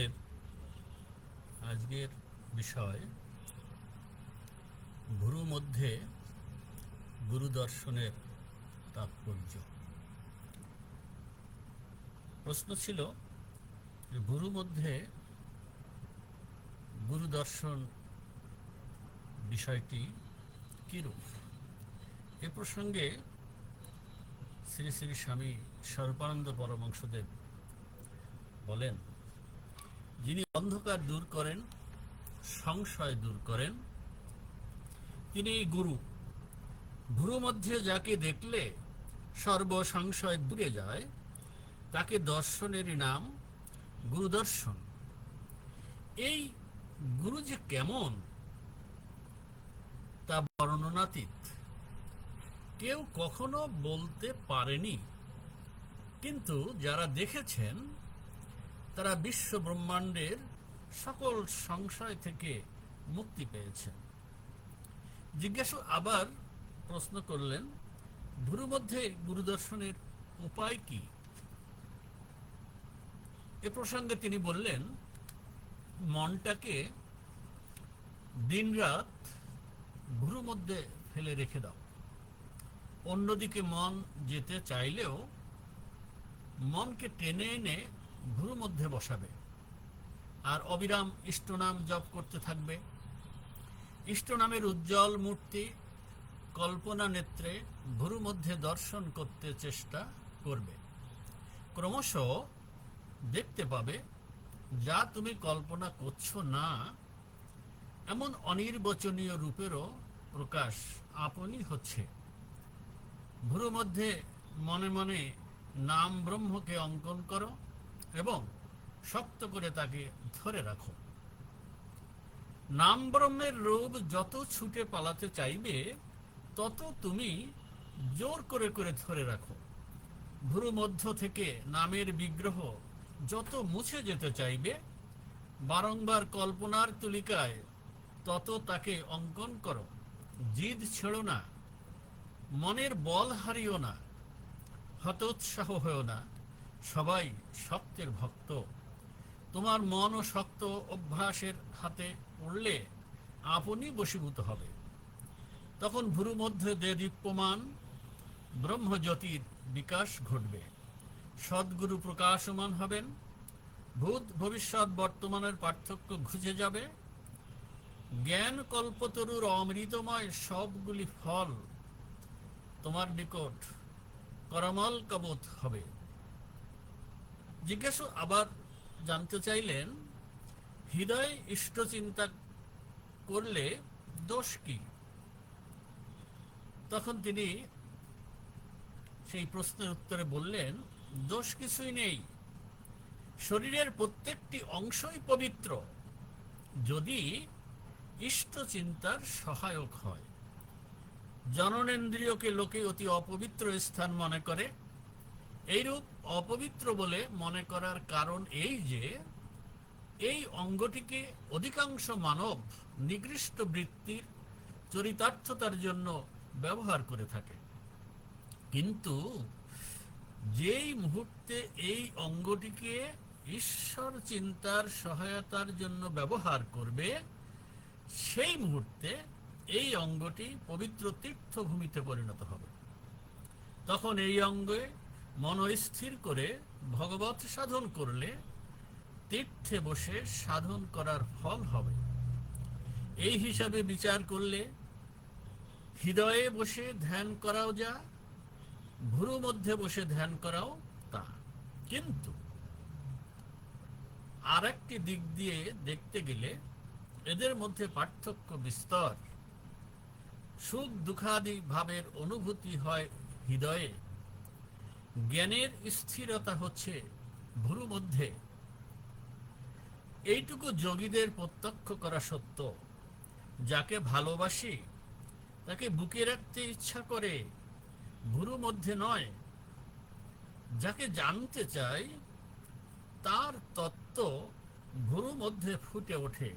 আমাদের আজকের বিষয় গুরু মধ্যে গুরু দর্শনের তাৎপর্য। প্রশ্ন ছিল গুরু মধ্যে গুরু দর্শন বিষয়টি কিরূপ? এ প্রসঙ্গে শ্রী শ্রী স্বামী স্বরূপানন্দ পরমংশদেব বলেন যিনি অন্ধকার দূর করেন, সংশয় দূর করেন, তিনি গুরু। গুরু মধ্যে যাকে দেখলে সর্ব সংশয় দূরে যায়, তাকে দর্শনের নাম গুরুদর্শন। এই গুরু যে কেমন, তা বর্ণনাতীত। কেউ কখনো বলতে পারেনি, কিন্তু যারা দেখেছেন তারা বিশ্ব ব্রহ্মাণ্ডের সকল সংশয় থেকে মুক্তি পেয়েছেন জিজ্ঞাসু আবার প্রশ্ন করলেন গুরু মধ্যে গুরুদর্শনের উপায় কি? এ প্রসঙ্গে তিনি বললেন, মনটাকে দিনরাত ভুরু মধ্যে ফেলে রেখে দাও। অন্যদিকে মন যেতে চাইলেও মনকে টেনে এনে গুরু মধ্যে বসাবে। আর অবিরাম ইষ্টনাম জপ করতে থাকবে। ইষ্টনামের উজ্জ্বল মূর্তি কল্পনা নেত্রে গুরু মধ্যে দর্শন করতে চেষ্টা করবে। ক্রমশ দেখতে পাবে, যা তুমি কল্পনা করছ না, এমন অনির্বচনীয় রূপেরও প্রকাশ আপনই হচ্ছে। ভুরু মধ্যে মনে মনে নাম ব্রহ্মকে অঙ্কন করো। এবং শক্ত করে তাকে ধরে রাখো। নাম ব্রহ্মের রূপ যত ছুটে পালাতে চাইবে, তত তুমি জোর করে করে ধরে রাখো। ভুরু মধ্য থেকে নামের বিগ্রহ যত মুছে যেতে চাইবে, বারংবার কল্পনার তুলিকায় তত তাকে অঙ্কন করো। জিদ ছেড়ো না, মনের বল হারিও না, হতোৎসাহ হয়েও না। সবাই শক্তের ভক্ত। তোমার মন ও শক্ত অভ্যাসের হাতে পড়লে আপনি বশীভূত হবে। তখন ভুরু মধ্যে দে দীপ্যমান ব্রহ্মজ্যোতির বিকাশ ঘটবে। সদ্গুরু প্রকাশমান হবেন। ভূত ভবিষ্যৎ বর্তমানের পার্থক্য ঘুচে যাবে। জ্ঞান কল্পতরুর অমৃতময় সবগুলি ফল তোমার নিকট করমল কবত হবে। জিজ্ঞাসু আবার জানতে চাইলেন, হৃদয় ইষ্ট চিন্তা করলে দোষ কি? তখন তিনি সেই প্রশ্নের উত্তরে বললেন, দোষ কিছুই নেই। শরীরের প্রত্যেকটি অংশই পবিত্র, যদি ইষ্ট চিন্তার সহায়ক হয়। জননেন্দ্রিয়কে লোকে অতি অপবিত্র স্থান মনে করে। এইরূপ অপবিত্র বলে মনে করার কারণ এই যে, এই অঙ্গটিকে অধিকাংশ মানব নিকৃষ্ট বৃত্তির চরিতার্থতার জন্য ব্যবহার করে থাকে। কিন্তু যেই মুহূর্তে এই অঙ্গটিকে ঈশ্বর চিন্তার সহায়তার জন্য ব্যবহার করবে, সেই মুহূর্তে এই অঙ্গটি পবিত্র তীর্থভূমিতে পরিণত হবে। তখন এই অঙ্গে মনস্থির করে ভগবত সাধন করলে তীর্থে বসে সাধন করার ফল হবে। এই হিসাবে বিচার করলে হৃদয়ে বসে ধ্যান করাও যা, ভুরু মধ্যে বসে ধ্যান করাও তা। কিন্তু আর একটি দিক দিয়ে দেখতে গেলে এদের মধ্যে পার্থক্য বিস্তর। সুখ দুঃখাদি ভাবের অনুভূতি হয় হৃদয়ে। জ্ঞানের স্থিরতা হচ্ছে ভুরু মধ্যে। এইটুকু যোগীদের প্রত্যক্ষ করা সত্য। যাকে ভালোবাসি, তাকে বুকে রাখতে ইচ্ছা করে, ভুরু মধ্যে নয়। যাকে জানতে চাই, তার তত্ত্ব ভুরু মধ্যে ফুটে ওঠে,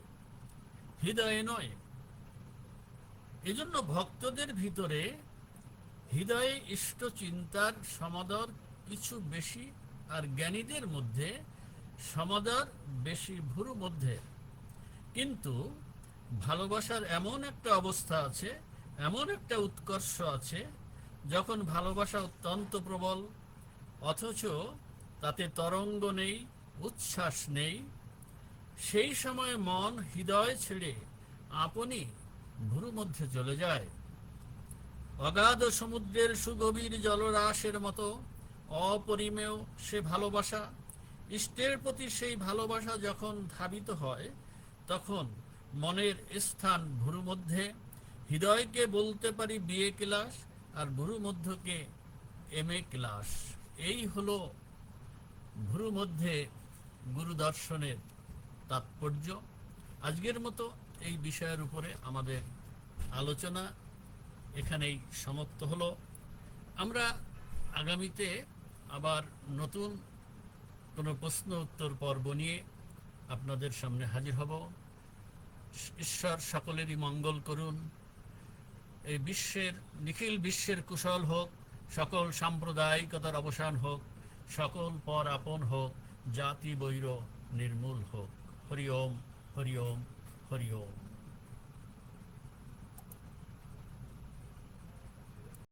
হৃদয়ে নয়। এজন্য ভক্তদের ভিতরে হৃদয়ে ইষ্ট চিন্তার সমাদর কিছু বেশি আর জ্ঞানীদের মধ্যে সমাদর বেশি ভুরু মধ্যে। কিন্তু ভালোবাসার এমন একটা অবস্থা আছে, এমন একটা উৎকর্ষ আছে, যখন ভালোবাসা অত্যন্ত প্রবল, অথচ তাতে তরঙ্গ নেই, উচ্ছ্বাস নেই। সেই সময় মন হৃদয় ছেড়ে আপনি ভুরু মধ্যে চলে যায়। অগাধ সমুদ্রের সুগভীর জলরাশের মতো, অপরিমেয় সে ভালোবাসা। ইষ্টের প্রতি সেই ভালোবাসা যখন ধাবিত হয়, তখন মনের স্থান ভুরু মধ্যে হৃদয়কে বলতে পারি বিয়ে ক্লাস আর ভুরু মধ্যকে এম এ ক্লাস। এই হলো ভুরু মধ্যে গুরু দর্শনের তাৎপর্য। আজকের মতো এই বিষয়ের উপরে আমাদের আলোচনা এখানেই সমাপ্ত হলো। আমরা আগামীতে আবার নতুন কোনো প্রশ্ন উত্তর পর্ব নিয়ে আপনাদের সামনে হাজির হব। ঈশ্বর সকলেরই মঙ্গল করুন। এই বিশ্বের, নিখিল বিশ্বের কুশল হোক, সকল সাম্প্রদায়িকতার অবসান হোক, সকল পর আপন হোক, জাতি বৈর নির্মূল হোক। হরি ওম হরি ওম হরি ওম।